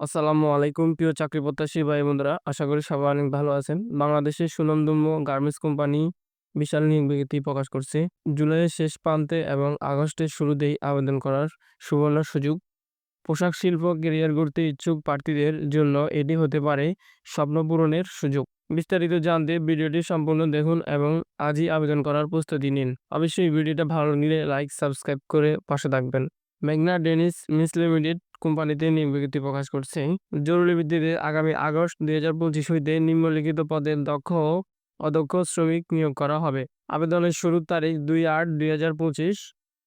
আসসালামু আলাইকুম, প্রিয় চাকরি প্রত্যাশী ভাই বন্ধুরা আশা করি সবাই অনেক ভালো আছেন। বাংলাদেশের সুনামধন্য গার্মেন্টস কোম্পানি বিশাল নিয়োগ বিজ্ঞপ্তি প্রকাশ করছে। জুলাইয়ের শেষ প্রান্তে এবং আগস্টের শুরুতেই আবেদন করার সুবর্ণ সুযোগ। পোশাক শিল্প কেরিয়ার গড়তে ইচ্ছুক প্রার্থীদের জন্য এটি হতে পারে স্বপ্ন পূরণের সুযোগ। বিস্তারিত জানতে ভিডিওটি সম্পূর্ণ দেখুন এবং আজই আবেদন করার প্রস্তুতি নিন। অবশ্যই ভিডিওটা ভালো নিলে লাইক, সাবস্ক্রাইব করে পাশে থাকবেন। মেঘনা ডেনিস মিস লিমিটেড কোম্পানিতে বিজ্ঞপ্তি প্রকাশ করছে। জরুরি ভিত্তিতে আগামী আগস্ট দুই হাজার পঁচিশ হইতে নিম্নলিখিত পদের দক্ষ অদক্ষ শ্রমিক নিয়োগ করা হবে। আবেদনের শুরুর তারিখ দুই আট দুই হাজার পঁচিশ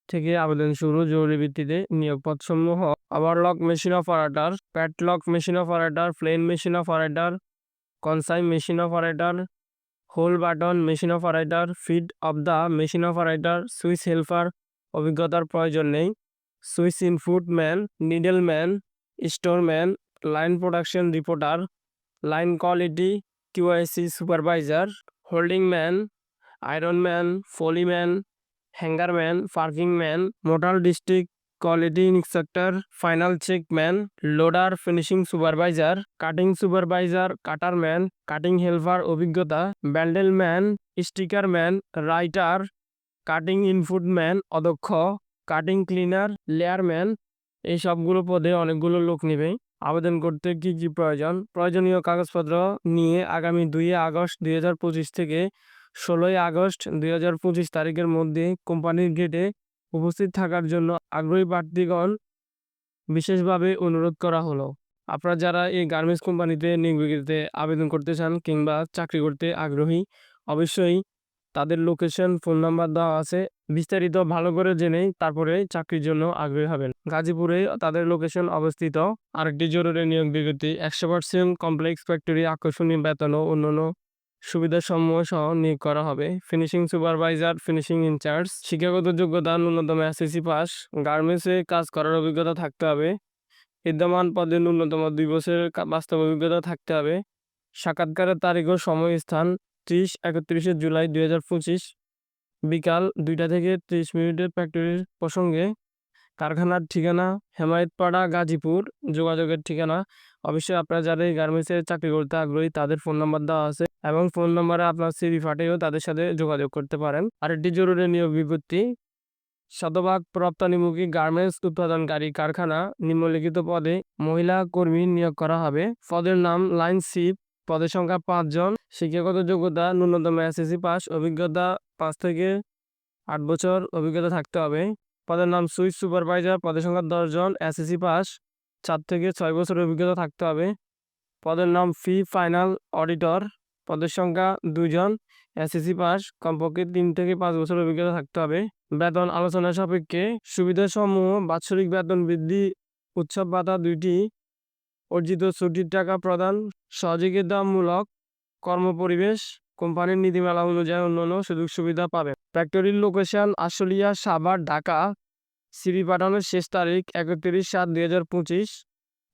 থেকে আবেদন শুরু। জরুরি ভিত্তিতে নিয়োগ পদসমূহ overlock machine operator flatlock machine operator, plain machine operator কনসাইম machine operator, hole button machine operator feed of the machine operator, switch helper অভিজ্ঞতার প্রয়োজন নেই। Switch input man, needle man storeman line production reporter, line quality QIC supervisor, holding man, iron man polyman hangerman packing man মোটাল district quality inspector, final check man, loader finishing supervisor, cutting supervisor, cutter man, cutting helper অভিজ্ঞতা, bundle man, sticker man, writer, cutting input man অদক্ষ cutting cleaner layerman এই সবগুলো পদে অনেকগুলো লোক নেবে। আবেদন করতে কি কি প্রয়োজন? প্রয়োজনীয় কাগজপত্র নিয়ে আগামী দুই আগস্ট দুই হাজার পঁচিশ থেকে ষোলোই আগস্ট দুই হাজার পঁচিশ তারিখের মধ্যে কোম্পানির গেটে উপস্থিত থাকার জন্য আগ্রহী প্রার্থীগণ বিশেষভাবে অনুরোধ করা হলো। আপনারা যারা এই গার্মেন্টস কোম্পানিতে নিয়োগ আবেদন করতে চান কিংবা চাকরি করতে আগ্রহী, অবশ্যই তাদের লোকেশন ফোন নাম্বার দেওয়া আছে। বিস্তারিত ভালো করে জেনেই তারপরে চাকরির জন্য আগ্রহী হবেন। গাজীপুরে তাদের লোকেশন অবস্থিত আরেকটি জরুরি নিয়োগ বিজ্ঞপ্তি, একশো পার্সেন্ট কমপ্লেক্স ফ্যাক্টরি আকর্ষণীয় বেতন ও অন্যান্য সুবিধা সমূহ সহ নিয়োগ করা হবে। ফিনিশিং সুপারভাইজার ফিনিশিং ইনচার্জ শিক্ষাগত যোগ্যতা, ন্যূনতম এসএসসি পাস গার্মেন্টসে কাজ করার অভিজ্ঞতা থাকতে হবে। বিদ্যমান পদে ন্যূনতম দুই বছরের বাস্তব অভিজ্ঞতা থাকতে হবে। সাক্ষাৎকারের তারিখ ও সময় স্থান ত্রিশ একত্রিশে জুলাই দুই হাজার পঁচিশ। বিকাল দুইটা থেকে ত্রিশ মিনিটের ফ্যাক্টরির প্রসঙ্গে। কারখানার ঠিকানা হেমায়তপাড়া, গাজীপুর। যোগাযোগের ঠিকানা। অবশ্যই আপনারা যারা এই গার্মেন্টসে চাকরি করতে আগ্রহী, তাদের ফোন নাম্বার দেওয়া আছে এবং ফোন নাম্বারে আপনার সিভি ফাটেও তাদের সাথে যোগাযোগ করতে পারেন। আরেকটি জরুরি নিয়োগ বিজ্ঞপ্তি, শতভাগ রপ্তানিমুখী গার্মেন্টস উৎপাদনকারী কারখানা নিম্নলিখিত পদে মহিলা কর্মী নিয়োগ করা হবে। পদের নাম লাইন সিপ পদের সংখ্যা পাঁচজন, শিক্ষাগত যোগ্যতা, ন্যূনতম এসএসসি পাস অভিজ্ঞতা পাঁচ থেকে আট বছর অভিজ্ঞতা থাকতে হবে। পদের নাম সুইচ সুপারভাইজার, পদের সংখ্যা দশজন এসএসসি পাস, চার থেকে ছয় বছর অভিজ্ঞতা থাকতে হবে। পদের নাম ফি ফাইনাল অডিটর, পদের সংখ্যা দুজন এসএসসি পাস, কমপক্ষে তিন থেকে পাঁচ বছর অভিজ্ঞতা থাকতে হবে। বেতন আলোচনা সাপেক্ষে সুবিধাসমূহ, বাৎসরিক বেতন বৃদ্ধি, উৎসব ভাতা দুইটি, অর্জিত ছুটির টাকা প্রদান, সহযোগিতামূলক কর্মপরিবেশ কোম্পানির নীতিমালা অনুযায়ী অন্যান্য সুযোগ সুবিধা পাবে। ফ্যাক্টরির লোকেশন আশুলিয়া, সাভার, ঢাকা। সিবি পাঠানোর শেষ তারিখ একত্রিশ সাত দুই হাজার পঁচিশ।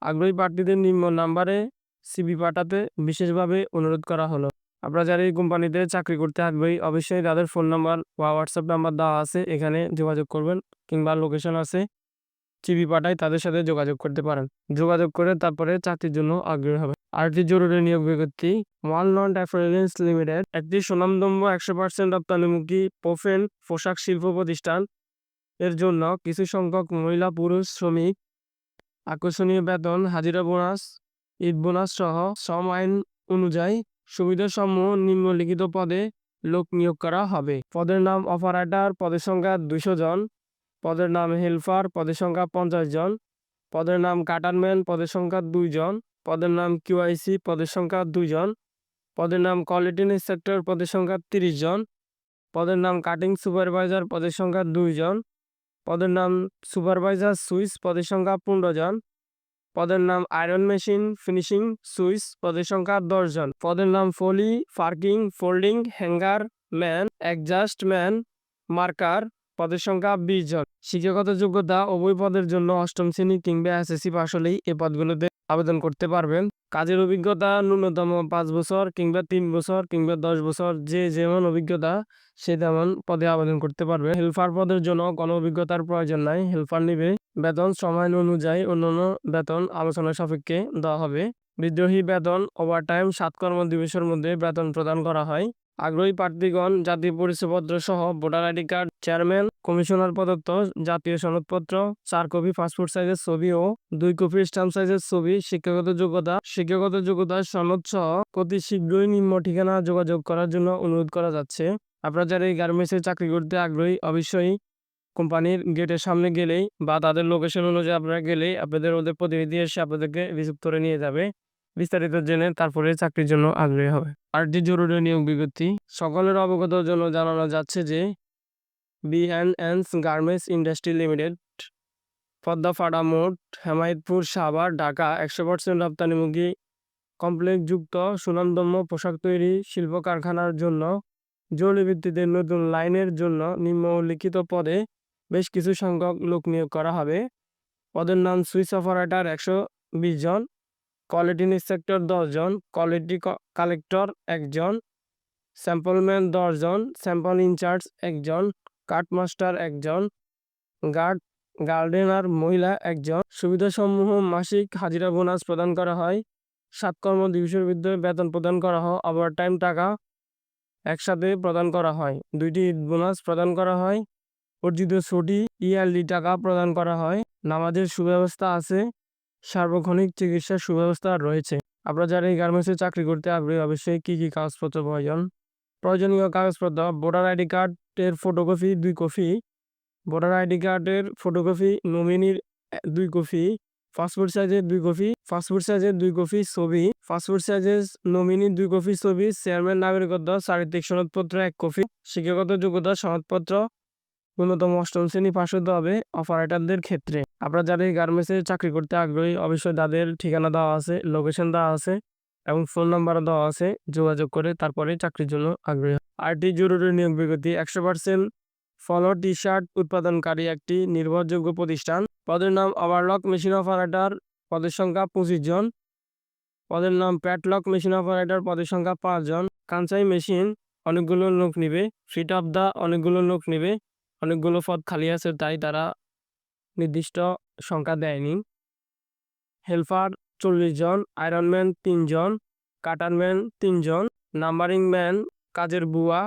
আগ্রহী প্রার্থীদের নিম্ন নাম্বারে সিবি পাঠাতে বিশেষভাবে অনুরোধ করা হলো। আপনারা যারা এই কোম্পানিতে চাকরি করতে আগ্রহী, অবশ্যই তাদের ফোন নাম্বার বা হোয়াটসঅ্যাপ নাম্বার দেওয়া আছে। এখানে যোগাযোগ করবেন কিংবা লোকেশন আছে চিবি পাঠায় তাদের সাথে যোগাযোগ করতে পারেন। যোগাযোগ করে তারপরে চাকরির জন্য আগ্রহী হবে আরেকটি জরুরি নিয়োগ বিজ্ঞপ্তি ওয়াল নন অ্যাফারেন্স লিমিটেড, একটি সুনামদম্য একশো পার্সেন্ট রপ্তানিমুখী পোফেন পোশাক শিল্প প্রতিষ্ঠান। এর জন্য কিছু সংখ্যক মহিলা, পুরুষ, শ্রমিক, আকর্ষণীয় বেতন, হাজিরা বোনাস, ঈদ বোনাস সহ শ্রম আইন অনুযায়ী সুবিধাসমূহ নিম্নলিখিত পদে লোক নিয়োগ করা হবে। পদের নাম অপারেটর, পদের সংখ্যা দুশো জন, পদের নাম হেল্পার, পদের সংখ্যা পঞ্চাশ জন, পদের নাম কাটারম্যান, পদের সংখ্যা দুইজন পদের নাম কিউআইসি পদের সংখ্যা দুইজন। পদের নাম কোয়ালিটি ইন্সপেক্টর, পদের সংখ্যা তিরিশ জন পদের নাম কাটিং সুপারভাইজার, পদের সংখ্যা দুইজন। পদের নাম সুপারভাইজার, সুইচ, পদের সংখ্যা পনেরো জন পদের নাম আয়রন মেশিন, ফিনিশিং, সুইচ, পদের সংখ্যা দশ জন পদের নাম poly packing folding, hanger, man, adjust man, marker, পদের সংখ্যা বিশ জন শিক্ষাগত যোগ্যতা উভয় পদের জন্য অষ্টম শ্রেণি কিংবা এসএসসি পাস হলেই এই পদগুলোতে আবেদন করতে পারবেন। কাজের অভিজ্ঞতা ন্যূনতম পাঁচ বছর কিংবা তিন বছর কিংবা দশ বছর যে যেমন অভিজ্ঞতা, সে তেমন পদে আবেদন করতে পারবে। হেল্পার পদের জন্য কোনো অভিজ্ঞতার প্রয়োজন নাই। হেল্পার নিবে। বেতন সময় অনুযায়ী অন্যান্য বেতন আলোচনা সাপেক্ষে দেওয়া হবে। বিদ্রোহী বেতন ওভারটাইম সাত কর্মদিবসের মধ্যে বেতন প্রদান করা হয়। আগ্রহী প্রার্থীগণ, জাতীয় পরিচয়পত্র সহ voter ID card, chairman commissioner প্রদত্ত জাতীয় সনদপত্র, চার কপি পাসপোর্ট সাইজের ছবি ও দুই কপি স্ট্যাম্প সাইজের ছবি, শিক্ষাগত যোগ্যতা শিক্ষাগত যোগ্যতা সনদ সহ অতি শীঘ্রই নিম্ন ঠিকানা যোগাযোগ করার জন্য অনুরোধ করা যাচ্ছে। আপনারা যারা এই গার্মেন্টসে চাকরি করতে আগ্রহী, অবশ্যই কোম্পানির গেটের সামনে গেলেই বা তাদের লোকেশন অনুযায়ী আপনারা গেলেই আপনাদের ওদের প্রতিনিধি এসে আপনাদেরকে রিসিভ করে নিয়ে যাবে। বিস্তারিত জেনে তারপরে চাকরির জন্য আগ্রহী হবে। আরটি জরুরি নিয়োগ বিজ্ঞপ্তি। সকলের অবগতর জন্য জানানো যাচ্ছে যে বিএনএনস গার্মেন্টস ইন্ডাস্ট্রি লিমিটেড পদ্মাফাড়া মোড়, হেমায়তপুর, সাভার, ঢাকা, একশো পার্সেন্ট রপ্তানিমুখী কমপ্লেক্স যুক্ত সুনামদম্য পোশাক তৈরি শিল্প কারখানার জন্য জরুরি ভিত্তিতে নতুন লাইনের জন্য নিম্নলিখিত পদে বেশ কিছু সংখ্যক লোক নিয়োগ করা হবে। পদের নাম সুইচ অপারেটর একশো বিশ জন, কোয়ালিটি ইন্সপেক্টর দশজন কোয়ালিটি কালেক্টর একজন স্যাম্পলম্যান দশজন স্যাম্পল ইনচার্জ একজন কার্টমাস্টার একজন, গার্ড, গার্ডেনার মহিলা একজন। সুবিধাসমূহ মাসিক হাজিরা বোনাস প্রদান করা হয়। সাত কর্ম দিবসের বিরুদ্ধে বেতন প্রদান করা হয়। ওভার টাইম টাকা একসাথে প্রদান করা হয়। দুইটি ঈদ বোনাস প্রদান করা হয়। অর্জিত ছুটি, ইয়ারলি টাকা প্রদান করা হয়। নামাজের সুব্যবস্থা আছে। সার্বক্ষণিক চিকিৎসার সুব্যবস্থা রয়েছে। আপনারা যারা এই গার্মেন্টসে চাকরি করতে আগ্রহী, অবশ্যই কী কী কাগজপত্র প্রয়োজন? প্রয়োজনীয় কাগজপত্র, ভোটার আইডি কার্ডের ফটোকপি দুই কপি ভোটার আইডি কার্ডের ফটোকপি নমিনির দুই কপি পাসপোর্ট সাইজের দুই কপি পাসপোর্ট সাইজের দুই কপি ছবি পাসপোর্ট সাইজের নমিনির দুই কপি ছবি চেয়ারম্যান নাগরিকত্ব, চারিত্রিক সনদপত্র এক কপি শিক্ষাগত যোগ্যতা সনদপত্র ন্যূনতম অষ্টম শ্রেণি পাশ হতে হবে অপারেটরদের ক্ষেত্রে। আপনারা এই গার্মেন্টসে চাকরি করতে আগ্রহী, অবশ্যই তাদের ঠিকানা দেওয়া আছে লোকেশন দেওয়া আছে। এবং ফোন নাম্বার দেওয়া আছে, যোগাযোগ করে তারপরে চাকরির জন্য আগ্রহী। আরটি জরুরি নিয়োগ বিজ্ঞপ্তি, একশো পার্সেন্ট ফলো টি শার্ট উৎপাদনকারী একটি নির্ভরযোগ্য প্রতিষ্ঠান। পদের নাম ওভারলক মেশিন অপারেটর পদের সংখ্যা পঁচিশ জন। পদের নাম প্যাটলক মেশিন অপারেটর পদের সংখ্যা পাঁচজন কাঞ্চাই মেশিন অনেকগুলো লোক নিবে। ফিট অফ দা অনেকগুলো লোক নিবে। অনেকগুলো পদ খালি আছে, তাই তারা নির্দিষ্ট সংখ্যা দেয়নি। হেল্পার চল্লিশ জন আয়রনম্যান তিনজন কাটারম্যান তিনজন নাম্বারিং ম্যান কাজের বুয়া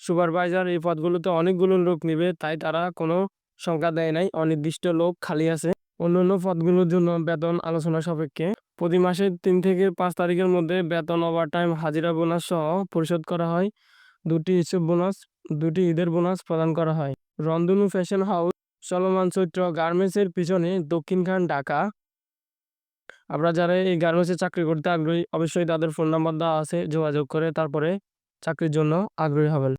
সুপারভাইজার এই পদগুলোতে অনেকগুলো লোক নিবে, তাই তারা কোনো সংখ্যা দেয় নাই, অনির্দিষ্ট লোক খালি আছে। অন্যান্য পদগুলোর জন্য বেতন আলোচনা সাপেক্ষে। প্রতি মাসে তিন থেকে পাঁচ তারিখের মধ্যে বেতন ওভারটাইম হাজিরা বোনাস সহ পরিশোধ করা হয়। দুটি হিসেব বোনাস দুটি ঈদের বোনাস প্রদান করা হয়। রন্ধনু ফ্যাশন হাউস চলমান চৈত্র গার্মেন্টসের পিছনে দক্ষিণখান ঢাকা। আপনারা যারা এই গার্মেন্টসে চাকরি করতে আগ্রহী, অবশ্যই তাদের ফোন নাম্বার দেওয়া আছে, যোগাযোগ করে তারপরে চাকরির জন্য আগ্রহী হবেন।